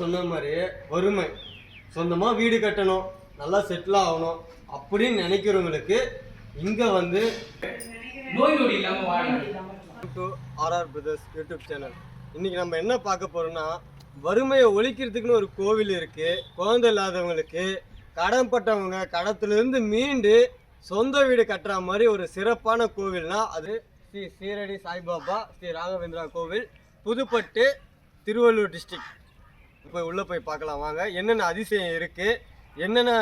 சொன்ன மாதிரி வறுமை. சொந்தமாக வீடு கட்டணும் நல்லா செட்டில் ஆகணும் அப்படின்னு நினைக்கிறவங்களுக்கு இங்கே வந்து நோய் நொடி இல்லாம வாழணும். To RR brothers YouTube channel இன்னைக்கு நம்ம என்ன பார்க்க போறோம்னா வறுமையை ஒழிக்கிறதுக்குன்னு ஒரு கோவில் இருக்கு. குழந்தை இல்லாதவங்களுக்கு கடன் பட்டவங்க கடத்திலிருந்து மீண்டு சொந்த வீடு கட்டுற மாதிரி ஒரு சிறப்பான கோவில்னா அது ஸ்ரீ சீரடி சாய்பாபா ஸ்ரீ ராகவேந்திரா கோவில் புதுப்பட்டு திருவள்ளூர் டிஸ்ட்ரிக்ட் போய் உள்ளே போய் பார்க்கலாம். வாங்க. என்னென்ன அதிசயம் இருக்குது என்னென்ன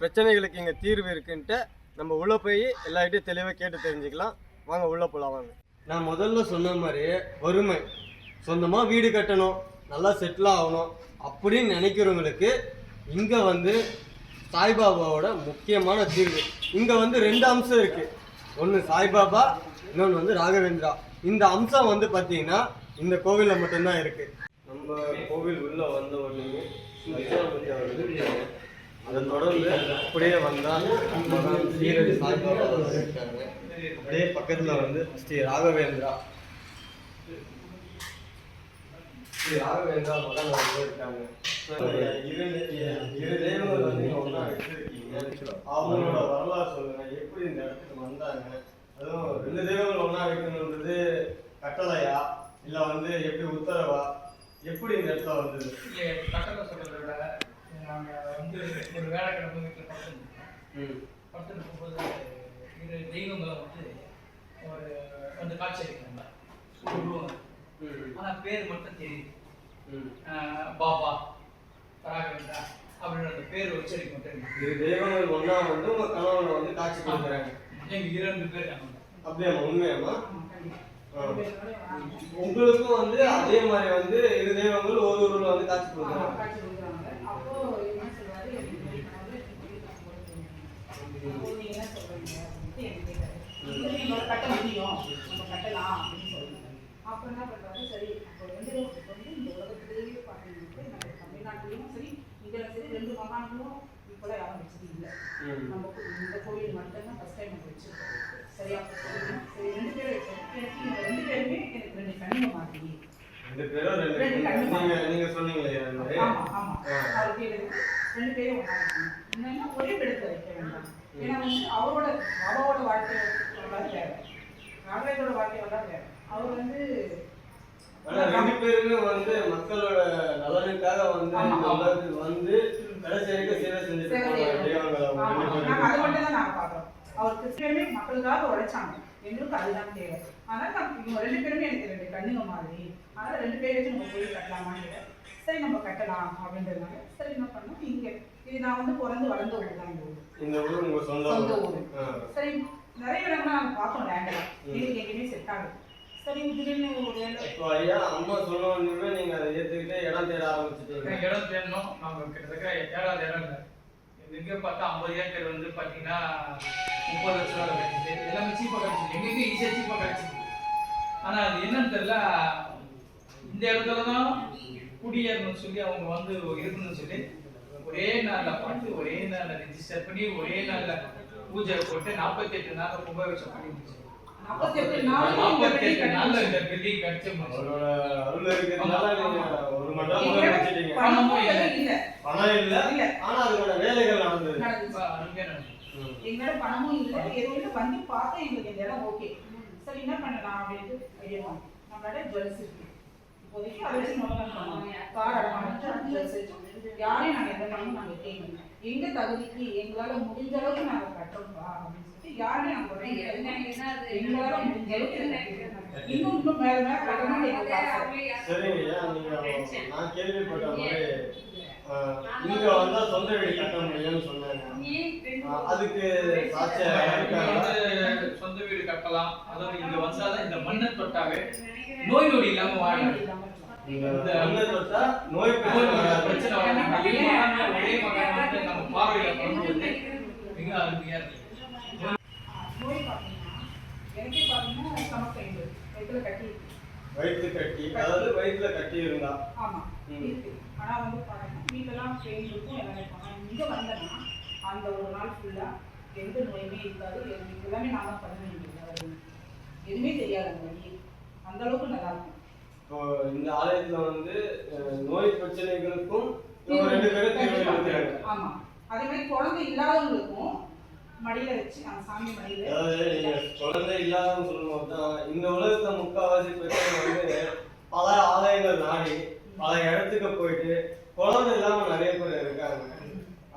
பிரச்சனைகளுக்கு இங்கே தீர்வு இருக்குன்ட்டு நம்ம உள்ளே போய் எல்லார்கிட்டையும் தெளிவாக கேட்டு தெரிஞ்சுக்கலாம். வாங்க உள்ளே போகலாம் வாங்க. நான் முதல்ல சொன்ன மாதிரி வறுமை சொந்தமாக வீடு கட்டணும். நல்லா செட்டில் ஆகணும் அப்படின்னு நினைக்கிறவங்களுக்கு இங்கே வந்து சாய்பாபாவோட முக்கியமான தீர்வு. இங்கே வந்து ரெண்டு அம்சம் இருக்குது ஒன்று சாய்பாபா இன்னொன்று வந்து ராகவேந்திரா. இந்த அம்சம் வந்து பார்த்தீங்கன்னா இந்த கோவிலில் மட்டும்தான் இருக்குது நம்ம கோவில் உள்ளே வந்த உடனே தட்சிணாமூர்த்தி அவர்கள் அதை தொடர்ந்து அப்படியே வந்தால் மகான் சீரடி சாய்பாபா இருக்காங்க. அப்படியே பக்கத்தில் வந்து ஸ்ரீ ராகவேந்திரா. ஸ்ரீ ராகவேந்திரா மகன் வந்து இருக்காங்க. இரு இரு தெய்வங்கள் வந்து ஒன்றா வச்சிருக்கீங்க. அவங்களோட வரலாறு சொல்லுங்க. எப்படி இந்த இடத்துக்கு வந்தாங்க? அதுவும் ரெண்டு தெய்வங்கள் ஒன்றா வைக்கணுன்றது கட்டளையா? இல்லை வந்து எப்படி உத்தரவா? எப்படி இந்த இடத்துல வந்தது இங்க கட்டளை சொல்றதை விட நாங்க வந்து ஒரு வேலைக்கிழமை வீட்டில் படுத்துருந்தோம் ம். படுத்துருக்கும் போது இரு தெய்வங்களை வந்து ஒரு வந்து காட்சி அளிக்கிறாங்க. உருவம் ம். ஆனா பேர் மட்டும் தெரியுது. பாபா ராகவேந்திரா அப்படின்னு அந்த பேர் உச்சரிக்க மட்டும் இரு தெய்வங்கள் ஒண்ணா வந்து உங்க கணவனை வந்து காட்சி கொடுக்குறாங்க. எங்க இரண்டு பேர் உண்மையாம்மா? ஆ. உங்களுக்கும் வந்து அதே மாதிரி வந்து இரு தெய்வங்கள் ஒரு ஊர்ல வந்து காட்சி கொடுக்குறாங்க. கட்ட முடியும் நம்ம கட்டலாம் அப்படின்னு சொல்லுங்க அப்போ என்ன பண்றாரு? சரி அப்போ வந்து வந்து இந்த உலகத்திலேயே பார்த்தீங்கன்னா நம்ம தமிழ்நாட்டிலையும் சரி இதில் சரி ரெண்டு மகான்களும் இப்போலாம் யாரும் வச்சது இல்லை. நம்ம இந்த கோவில் மட்டும்தான் ஃபர்ஸ்ட் டைம் நம்ம வச்சிருக்கோம். சரியா? ரெண்டு பேரும் ரெண்டு நீங்க நீங்க சொன்னீங்களே அந்த. ஆமா ஆமா. ரெண்டு பேரும் என்னன்னா ஒரே இடத்துல வைக்க வேண்டாம். ஏன்னா வந்து அவரோட அவரோட வாழ்க்கை வரலாறு வேற. நாகராஜோட வாழ்க்கை வரலாறு வேற. அவர் வந்து ரெண்டு பேருமே வந்து மக்களோட நலனுக்காக வந்து இந்த. உலகத்துக்கு வந்து கடைசி வரைக்கும் சேவை செஞ்சுட்டு சேவை போன செய்யணும். தெய்வங்கள் அவங்க ஆமா, ரெண்டு நாங்க அது. மட்டும் தான் நாங்க பாக்குறோம் அவர் கிறிஸ்டியனுமே மக்களுக்காக உழைச்சாங்க. எங்களுக்கு அதுதான் தேவை அதனால நான் இவங்க ரெண்டு பேருமே எனக்கு ரெண்டு கண்ணுங்க மாதிரி. அதனால ரெண்டு பேர் வச்சு நம்ம போய் கட்டலாமான்னு. சரி நம்ம கட்டலாம் அப்படின்றதுனால சரி என்ன பண்ணோம்? இங்க. இது நான் வந்து பிறந்து வளர்ந்த ஊர் தான் இந்த ஊர் இந்த ஊர் உங்க சொந்த சொந்த ஊர். சரி நிறைய இடங்கள் நாங்கள் பார்த்தோம் லேண்டில் எங்களுக்கு எங்கேயுமே செட் ஆகுது சரி திடீர்னு ஒரு வேலை இப்போ ஐயா அம்மா சொன்ன உடனே நீங்க அதை ஏத்துக்கிட்டு இடம் தேட ஆரம்பிச்சிட்டீங்க. இடம் தேடணும். நாங்கள் கிட்டத்தட்ட தேடாத இடம் இல்லை. எங்கே பார்த்தா ஐம்பது ஏக்கர் வந்து பார்த்தீங்கன்னா முப்பது லட்ச ரூபா கிடைச்சிது எல்லாமே சீப்பாக கிடைச்சிது எங்களுக்கு ஈஸியாக சீப்பாக கிடைச்சிது ஆனால் அது என்னன்னு தெரியல. இந்த இடத்துல தான் குடியேறணும்னு சொல்லி அவங்க வந்து இருக்கணும்னு சொல்லி ஒரே நாளில் பாட்டு ஒரே நாளில் ரெஜிஸ்டர் பண்ணி ஒரே நாளில் பூஜை போட்டு பண்ணி நாற்பத்தி எட்டு நாளில் எதுவும் இல்லை. பணம் இல்ல. இல்ல. ஆனா அதுக்கான வேலைகள் நடந்தது. எங்களோட பணமும் இல்லை. எதுவும் வந்து பார்த்தா எங்களுக்கு இந்த இடம் ஓகே சரி என்ன பண்ணலாம் அப்படின்ட்டு ஐடியா பண்ணோம் நம்மளோட ஜுவல்ஸ் இருக்கு. இப்போதைக்கு அதை வச்சு முதல்ல பண்ணோம் கார் அடமானம் ஜுவல்ஸ் வச்சு யாரையும் நாங்கள் எந்த பணமும் நாங்கள் கேட்கல எங்க தகுதிக்கு எங்களால முடிஞ்ச அளவுக்கு நாங்கள் கட்டுறோம்ப்பா அப்படின்னு சொல்லிட்டு உடனே கேட்கல. எங்களால முடிஞ்ச அளவுக்கு கட்டிக்கிறோம். இன்னும் இன்னும் மேல ஐயா நீங்க நான் கேள்விப்பட்ட மாதிரி இங்க வந்தா சொந்த வீடு கட்ட முடியும்னு சொன்னாங்க. அதுக்கு சொந்த வீடு கட்டலாம். அதாவது இங்க வந்தாதான் இந்த மண்ணை தொட்டாவே நோய் நொடி இல்லாம வாழணும் இந்த மண்ணை தொட்டா நோய் பிரச்சனை. ஒரே மகன் நம்ம பார்வையில பண்ணும்போது மிக அருமையா இருக்கு. எனக்கே பார்த்தீங்கன்னா ஸ்டமக் பெயின் வயிற்றுல கட்டி இருக்கு. வயிற்று கட்டி அதாவது வயிற்றுல கட்டி இருந்தா. ஆமா ம். இருக்கு. ஆனா வந்து இருக்கும். எல்லாமே இருக்கும் ஆனா இங்க வந்தேன்னா அந்த ஒரு நாள் ஃபுல்லா எந்த நோயுமே இருக்காது. எனக்கு எல்லாமே நான் தான் பண்ண வேண்டியது. எதுவுமே தெரியாது அந்த வழி அந்த அளவுக்கு நல்லா இருக்கும். இப்போ இந்த ஆலயத்துல வந்து நோய் பிரச்சனைகளுக்கும் ரெண்டு பேரும் ஆமா. அதே மாதிரி குழந்தை இல்லாதவங்களுக்கும் மடியில வச்சு அந்த சாமி மடியில குழந்தை இல்லாதன்னு சொல்லும்போது தான் இந்த உலகத்துல முக்காவாசி பிரச்சனை வந்து பல ஆலயங்கள் நாடி பல இடத்துக்கு போயிட்டு குழந்தை இல்லாம நிறைய பேர் இருக்காங்க.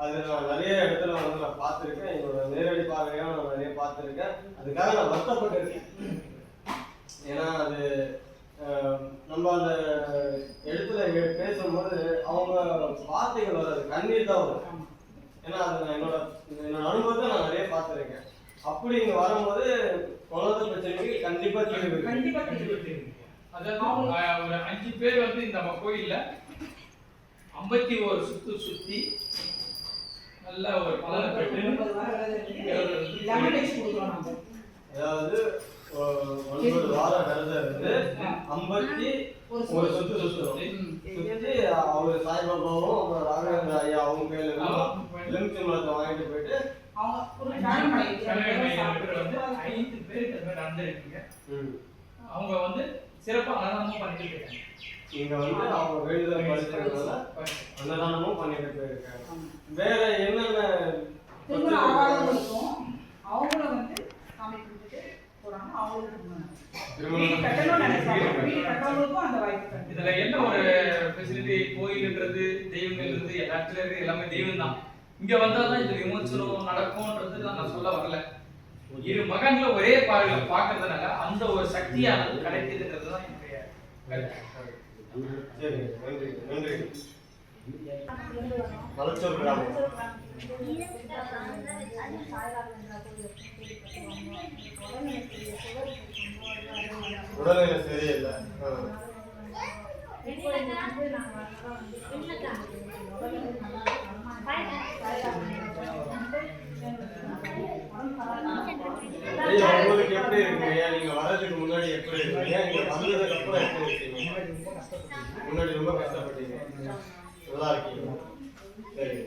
அது நான் நிறைய இடத்துல வந்து நான் பார்த்துருக்கேன். என்னோட நேரடி பார்வையாக நான் நிறைய பார்த்துருக்கேன். அதுக்காக நான் வருத்தப்பட்டிருக்கேன். ஏன்னா அது நம்ம அந்த இடத்துல பேசும்போது அவங்க வார்த்தைகள் வராது. கண்ணீர் தான் வரும். ஏன்னா அது நான் என்னோட என்னோட அனுபவத்தை நான் நிறைய பார்த்துருக்கேன். அப்படி இங்க வரும்போது குழந்தை பிரச்சனைக்கு கண்டிப்பா தீர்வு இருக்கு. கண்டிப்பா அதாவது ஒரு அஞ்சு பேர் வந்து இந்த நம்ம கோயில்ல ஐம்பத்தி ஒரு சுத்து சுத்தி நல்ல ஒரு பலனை பெற்று அதாவது ஒன்பது வாரம் விரதம் இருந்து ஐம்பத்தி ஒரு சுத்து சுத்துறோம் சுத்தி. அவர் சாய்பாபாவும் அப்புறம் ராகவேந்திர ஐயா அவங்க கையில இருந்து எலுமிச்சம்பழத்தை வாங்கிட்டு போயிட்டு அவங்க வந்து ஐந்து பேர் இந்த மாதிரி நடந்திருக்கீங்க ம், அவங்க வந்து சிறப்பா அன்னதானமும் பண்ணிட்டு இருக்காங்க. இங்க வந்து அவங்க வேண்டுதல் படிச்சதுனால அன்னதானமும் பண்ணிட்டு போயிருக்காங்க வேற என்னென்ன திருமணம் ஆகாதவங்களுக்கும் அவங்கள வந்து சாமி கும்பிட்டு போறாங்க. அவங்களுக்கு திருமணம் வீடு கட்டணும்னு நினைப்பாங்க. வீடு கட்டவங்களுக்கும் அந்த வாய்ப்பு கிடைக்கும் இதுல என்ன ஒரு ஃபெசிலிட்டி கோயில்ன்றது தெய்வங்கள்ன்றது எல்லாத்துல இருக்கு. எல்லாமே தெய்வம் தான் இங்க வந்தாதான் விமோசனம் நடக்கும்ன்றது நான் சொல்ல வரல. இரு மகன்ல ஒரே பார்வையில பாக்குறதுனால அந்த ஒரு சக்தியானது கிடைக்குதுன்றது தான் என்னுடைய. சரி நன்றி நன்றி. மலச்சூர் கிராமம் உடல்நிலை சரியில்லை. எப்படி இருக்கீங்க நீங்க வர்றதுக்கு முன்னாடி எப்படி இருக்கீங்க நீங்க வந்ததுக்கு அப்புறம் எப்படி இருக்கீங்க? முன்னாடி ரொம்ப கஷ்டப்பட்டீங்க. நல்லா இருக்கீங்க. சரி